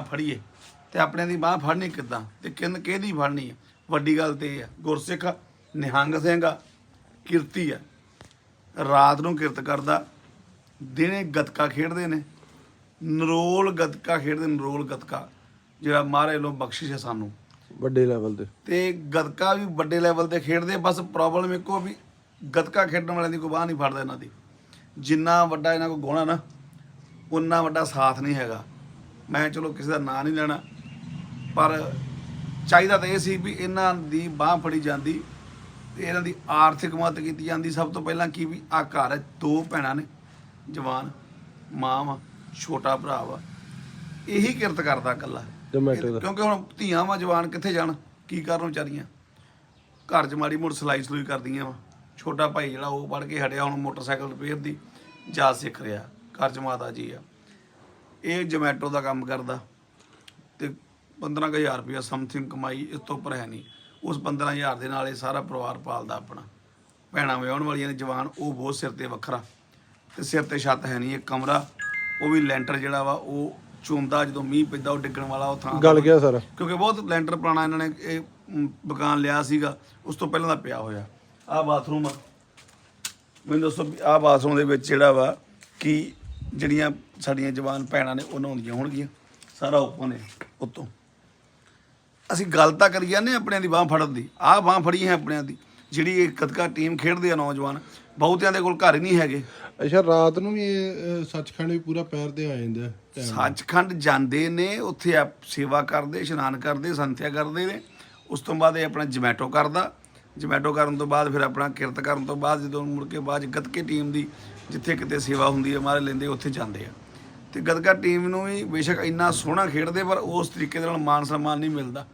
ਫੜੀਏ ਤੇ ਆਪਣੇ ਦੀ ਬਾਹ ਫੜਨੀ ਕਿੱਦਾਂ? ਤੇ ਕਿੰਨ ਕਿਹਦੀ ਫੜਨੀ ਆ? ਵੱਡੀ ਗੱਲ ਤੇ ਆ ਗੁਰਸਿੱਖ ਨਿਹੰਗ ਸਿੰਘ ਆ ਕਿਰਤੀ ਆ। ਰਾਤ ਨੂੰ ਕਿਰਤ ਕਰਦਾ ਦਿਨੇ ਗਤਕਾ ਖੇਡਦੇ ਨੇ ਨਰੋਲ ਗਤਕਾ ਖੇਡਦੇ ਨਰੋਲ ਗਤਕਾ ਜਿਹੜਾ ਮਹਾਰਾਜ ਵੱਲੋਂ ਬਖਸ਼ਿਸ਼ ਹੈ ਸਾਨੂੰ। ਵੱਡੇ ਲੈਵਲ ਤੇ। ਤੇ ਗਤਕਾ ਵੀ ਵੱਡੇ ਲੈਵਲ ਤੇ ਖੇਡਦੇ ਬਸ ਪ੍ਰੋਬਲਮ ਇੱਕੋ ਵੀ ਗਤਕਾ ਖੇਡਣ ਵਾਲਿਆਂ ਦੀ ਕੋਈ ਬਾਹ ਨਹੀਂ ਫੜਦਾ ਇਹਨਾਂ ਦੀ। ਜਿੰਨਾ ਵੱਡਾ ਇਹਨਾਂ ਕੋਲ ਗੁਣ ਨਾ ਉਨਾ ਵੱਡਾ ਸਾਥ ਨਹੀਂ ਹੈਗਾ। ਮੈਂ ਚਲੋ ਕਿਸੇ ਦਾ ਨਾਂ ਨਹੀਂ ਲੈਣਾ ਪਰ ਚਾਹੀਦਾ ਤਾਂ ਇਹ ਸੀ ਵੀ ਇਹਨਾਂ ਦੀ ਬਾਹ ਫੜੀ ਜਾਂਦੀ ਤੇ ਇਹਨਾਂ ਦੀ ਆਰਥਿਕ ਮਦਦ ਕੀਤੀ ਜਾਂਦੀ। ਸਭ ਤੋਂ ਪਹਿਲਾਂ ਕੀ ਵੀ ਆ ਘਰ ਦੋ ਭੈਣਾਂ ਨੇ ਜਵਾਨ ਮਾਂ ਵਾ ਛੋਟਾ ਭਰਾ ਵਾ। ਇਹੀ ਕਿਰਤ ਕਰਦਾ ਇਕੱਲਾ। ਦਾ। ਕਿਉਂਕਿ ਹੁਣ ਧੀਆਂ ਵਾ ਜਵਾਨ ਕਿੱਥੇ ਜਾਣ ਕੀ ਕਰਨ ਵਿਚਾਰੀਆਂ? ਘਰ 'ਚ ਮਾੜੀ ਮੋਟ ਸਲਾਈ ਸਲੂਈ ਕਰਦੀਆਂ ਵਾ। ਛੋਟਾ ਭਾਈ ਜਿਹੜਾ ਉਹ ਪੜ ਕੇ ਹਟਿਆ ਹੁਣ ਮੋਟਰਸਾਈਕਲ ਰਿਪੇਅਰ ਦੀ ਜਾਚ ਸਿੱਖ ਰਿਹਾ। ਘਰ 'ਚ ਮਾਤਾ ਜੀ ਆ। ਇਹ ਜੋਮੈਟੋ ਦਾ ਕੰਮ ਕਰਦਾ ਤੇ 15000 ਰੁਪਇਆ ਸਮਥਿੰਗ ਕਮਾਈ ਇਸ ਤੋਂ ਉੱਪਰ ਹੈ ਨਹੀਂ। ਉਸ 15000 ਦੇ ਨਾਲ ਇਹ ਸਾਰਾ ਪਰਿਵਾਰ ਪਾਲਦਾ ਆਪਣਾ। ਭੈਣਾਂ ਵਿਆਹਣ ਵਾਲੀਆਂ ਨੇ ਜਵਾਨ ਉਹ ਬਹੁਤ ਸਿਰ ਤੇ ਵੱਖਰਾ। ਤੇ ਸਿਰ ਤੇ ਛੱਤ ਹੈ ਨਹੀਂ ਇੱਕ ਕਮਰਾ ਉਹ ਵੀ ਲੈਂਟਰ ਜਿਹੜਾ ਵਾ ਉਹ ਚੁੰਦਾ ਜਦੋਂ ਮੀਂਹ ਪੈਂਦਾ ਉਹ ਡਿੱਗਣ ਵਾਲਾ ਉਹ ਥਾਂ। ਗਲ ਗਿਆ ਸਾਰਾ? ਕਿਉਂਕਿ ਬਹੁਤ ਲੈਂਟਰ ਪੁਰਾਣਾ ਇਹਨਾਂ ਨੇ ਇਹ ਮਕਾਨ ਲਿਆ ਸੀਗਾ ਉਸ ਤੋਂ ਪਹਿਲਾਂ ਦਾ ਪਿਆ ਹੋਇਆ। ਆਹ ਬਾਥਰੂਮ ਮੈਨੂੰ ਦੱਸੋ ਆਹ ਬਾਥਰੂਮ ਦੇ ਵਿੱਚ ਜਿਹੜਾ ਵਾ ਕਿ ਜਿਹੜੀਆਂ ਸਾਡੀਆਂ ਜਵਾਨ ਭੈਣਾਂ ਨੇ ਉਹ ਨਹਾਉਂਦੀਆਂ ਹੋਣਗੀਆਂ। ਸਾਰਾ ਓਪਨ ਹੈ ਉੱਤੋਂ। ਅਸੀਂ ਗੱਲ ਤਾਂ ਕਰੀ ਜਾਂਦੇ ਆਪਣਿਆਂ ਦੀ ਬਾਹ ਫੜਨ ਦੀ। ਆਹ ਬਾਹ ਫੜੀ ਹੈ ਆਪਣਿਆਂ ਦੀ। ਜਿਹੜੀ ਇਹ ਕਦਕਾ ਟੀਮ ਖੇਡਦੇ ਆ ਨੌਜਵਾਨ ਬਹੁਤਿਆਂ ਦੇ ਕੋਲ ਘਰ ਹੀ ਨਹੀਂ ਹੈਗੇ। ਅੱਛਾ ਰਾਤ ਨੂੰ ਵੀ ਇਹ ਅ, ਸੱਚਖੰਡ ਵੀ ਪੂਰਾ ਪੈਰ ਤੇ ਆ ਜਾਂਦਾ time ਨਾਲ। ਸੱਚਖੰਡ ਜਾਂਦੇ ਨੇ ਉੱਥੇ ਆ ਸੇਵਾ ਕਰਦੇ ਇਸ਼ਨਾਨ ਕਰਦੇ ਸੰਥਿਆ ਕਰਦੇ ਨੇ। ਉਸ ਤੋਂ ਬਾਅਦ ਇਹ ਆਪਣਾ ਜਮੈਟੋ ਕਰਦਾ। ਜਮੈਟੋ ਕਰਨ ਤੋਂ ਬਾਅਦ, ਫਿਰ ਆਪਣਾ ਕਿਰਤ ਕਰਨ ਤੋਂ ਬਾਅਦ, ਜਦੋਂ ਮੁੜ ਕੇ ਬਾਅਦ 'ਚ ਗੱਤਕੇ ਟੀਮ ਦੀ ਜਿੱਥੇ ਕਿਤੇ ਸੇਵਾ ਹੁੰਦੀ ਹੈ, ਮਾਰੇ ਲੈਂਦੇ, ਉੱਥੇ ਜਾਂਦੇ ਆ। ਤੇ ਗੱਤਕਾ ਟੀਮ ਨੂੰ ਵੀ ਬੇਸ਼ੱਕ ਇੰਨਾ ਸੋਹਣਾ ਖੇਡਦੇ, ਪਰ ਉਸ ਤਰੀਕੇ ਦੇ ਨਾਲ ਮਾਨ ਸਨਮਾਨ ਨਹੀਂ ਮਿਲਦਾ।